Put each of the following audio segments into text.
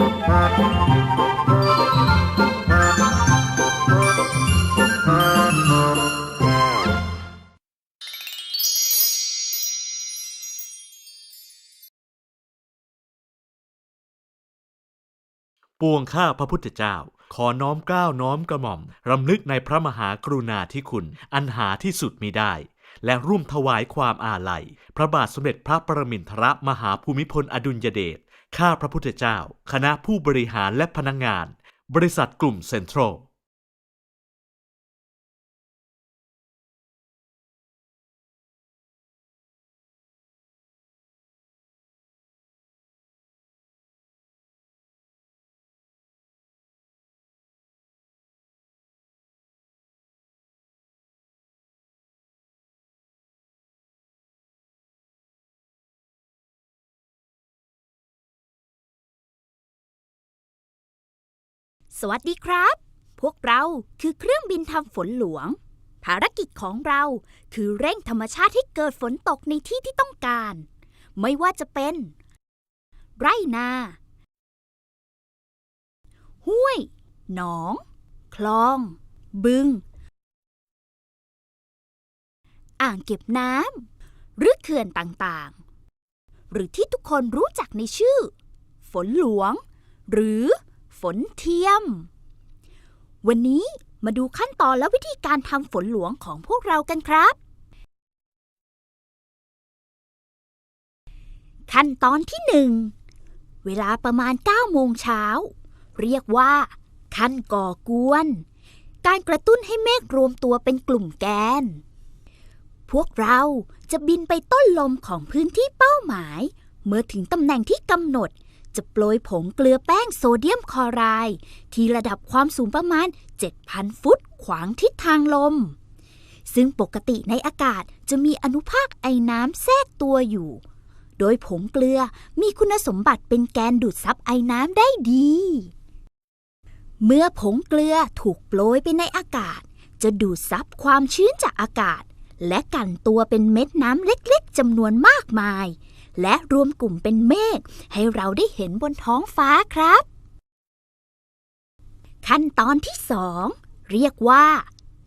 ปวงข้าพระพุทธเจ้า ขอน้อมเกล้าวน้อมกระหม่อม รำลึกในพระมหากรุณาธิคุณ อันหาที่สุดมิได้ และร่วมถวายความอาลัย พระบาทสมเด็จพระประมินทรมหาภูมิพลอดุลยเดช ข้าพระพุทธเจ้า คณะผู้บริหารและพนักงงาน บริษัทกลุ่มเซ็นทรัล สวัสดีครับ พวกเราคือเครื่องบินทำฝนหลวง ภารกิจของเราคือเร่งธรรมชาติให้เกิดฝนตกในที่ที่ต้องการ ไม่ว่าจะเป็น ไร่นา ห้วย หนอง คลอง บึง อ่างเก็บน้ำหรือเขื่อนต่างๆ หรือที่ทุกคนรู้จักในชื่อ ฝนหลวง หรือ ฝนเทียม วันนี้มาดูขั้นตอนและวิธีการทำฝนหลวงของพวกเรากันครับ ขั้นตอนที่หนึ่งเวลาประมาณ 9 โมงเช้า เรียกว่า ขั้นก่อกวน การกระตุ้นให้เมฆรวมตัวเป็นกลุ่มแกน พวกเราจะบินไปต้นลมของพื้นที่เป้าหมาย เมื่อถึงตำแหน่งที่กำหนด จะโปรยผงเกลือแป้งโซเดียมคลอไรด์ที่ระดับความสูงประมาณ 7,000 ฟุตขวางทิศทางลม ซึ่งปกติในอากาศจะมีอนุภาคไอน้ำแทรกตัวอยู่ โดยผงเกลือมีคุณสมบัติเป็นแกนดูดซับไอน้ำได้ดี เมื่อผงเกลือถูกโปรยไปในอากาศ จะดูดซับความชื้นจากอากาศ และกันตัวเป็นเม็ดน้ำเล็กๆจำนวนมากมาย และรวมกลุ่มเป็นเมฆให้เราได้เห็นบนท้องฟ้าครับ ขั้นตอนที่สองเรียกว่า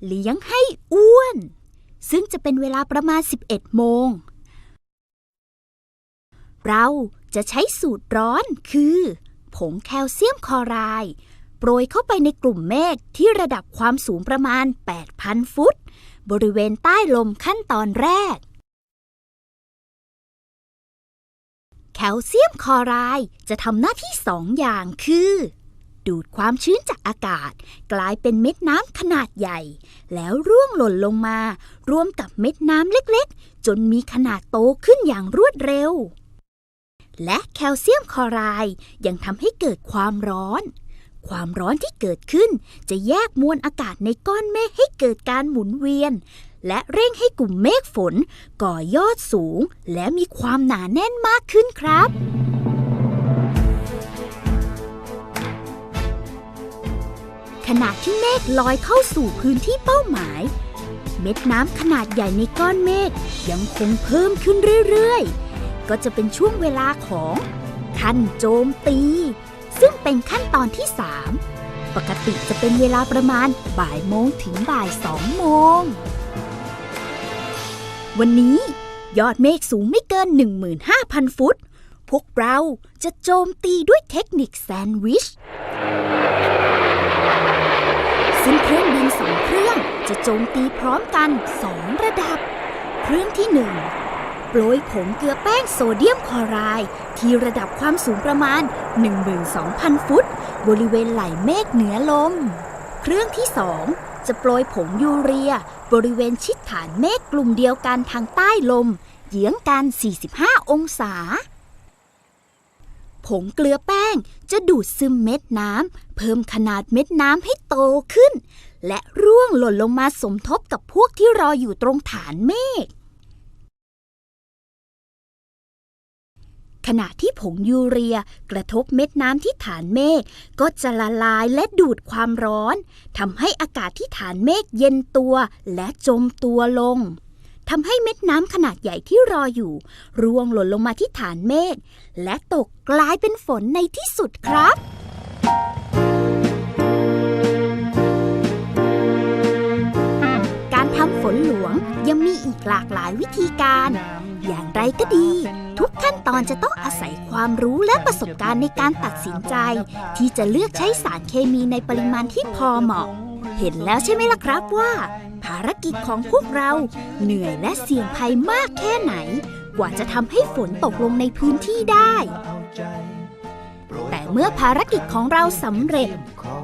เลี้ยงให้อ้วน ซึ่งจะเป็นเวลาประมาณ 11 โมง เราจะใช้สูตรร้อนคือ ผงแคลเซียมคลอไรด์โปรยเข้าไปในกลุ่มเมฆที่ระดับความสูงประมาณ 8,000 ฟุต บริเวณใต้ลมขั้นตอนแรก คลเซียมคลอไรด์จะทำหน้าที่สองอย่างคือ ดูดความชื้นจากอากาศ กลายเป็นเม็ดน้ำขนาดใหญ่ แล้วร่วงหล่นลงมา รวมกับเม็ดน้ำเล็กๆ จนมีขนาดโตขึ้นอย่างรวดเร็ว และแคลเซียมคลอไรด์ยังทำให้เกิดความร้อน ความร้อนที่เกิดขึ้นจะแยกมวลอากาศในก้อนเมฆให้เกิดการหมุนเวียน และเร่งให้กลุ่มเมฆฝน ก่อยอดสูง และมีความหนาแน่นมากขึ้นครับขณะที่เมฆลอยเข้าสู่พื้นที่เป้าหมาย เม็ดน้ำขนาดใหญ่ในก้อนเมฆยังคงเพิ่มขึ้นเรื่อยๆ ก็จะเป็นช่วงเวลาของขั้นโจมตี ซึ่งเป็นขั้นตอนที่ 3 ปกติจะเป็นเวลาประมาณบ่ายโมงถึงบ่ายสองโมง วันนี้ยอดเมฆสูงไม่เกิน 15,000 ฟุต พวกเราจะโจมตีด้วยเทคนิคแซนด์วิช ซึ่งเครื่องบินสองเครื่องจะโจมตีพร้อมกัน2ระดับ เครื่องที่1โปรยผงเกลือแป้งโซเดียมคลอไรด์ที่ระดับความสูงประมาณ 12,000 ฟุต บริเวณไหล่เมฆเหนือลม เครื่องที่2 จะโปรยผงยูเรีย บริเวณชิดฐานเมฆกลุ่มเดียวกันทางใต้ลม เยื้องกัน 45 องศา ผงเกลือแป้งจะดูดซึมเม็ดน้ำ เพิ่มขนาดเม็ดน้ำให้โตขึ้น และร่วงหล่นลงมาสมทบกับพวกที่รออยู่ตรงฐานเมฆ ขณะที่ผงยูเรียกระทบเม็ดน้ำที่ฐานเมฆก็จะละลายและดูดความร้อนทำให้อากาศที่ฐานเมฆเย็นตัวและจมตัวลงทำให้เม็ดน้ำขนาดใหญ่ที่รออยู่ ร่วงหล่นลงมาที่ฐานเมฆและตกกลายเป็นฝนในที่สุดครับ อีกหลากหลายวิธีการ อย่างไรก็ดี ทุกขั้นตอนจะต้องอาศัยความรู้และประสบการณ์ในการตัดสินใจ ที่จะเลือกใช้สารเคมีในปริมาณที่พอเหมาะ เห็นแล้วใช่ไหมล่ะครับว่า ภารกิจของพวกเราเหนื่อยและเสี่ยงภัยมากแค่ไหน กว่าจะทำให้ฝนตกลงในพื้นที่ได้แต่เมื่อภารกิจของเราสำเร็จ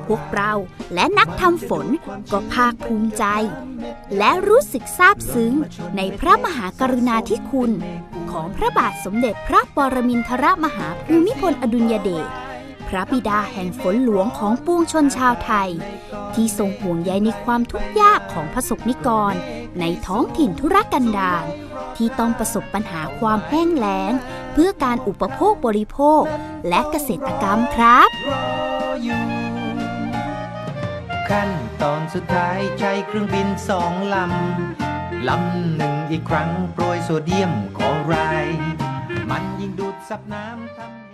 พวกเราและนักทำฝนก็ภาคภูมิใจ และรู้สึกซาบซึ้งในพระมหากรุณาธิคุณ ของพระบาทสมเด็จพระปรมินทรมหาภูมิพลอดุลยเดชพระบิดาแห่งฝนหลวงของปวงชนชาวไทย ที่ทรงห่วงใยในความทุกข์ยากของพระสงฆ์นิกร ในท้องถิ่นธุรกันดารที่ต้องประสบปัญหาความแห้งแล้ง เพื่อการอุปโภคบริโภคและเกษตรกรรมครับรออยู่ ขั้นตอนสุดท้ายใช้เครื่องบินสองลำ ลำหนึ่งอีกครั้งโปรยโซเดียมคลอไรด์มันยิ่งดูดซับน้ำทำ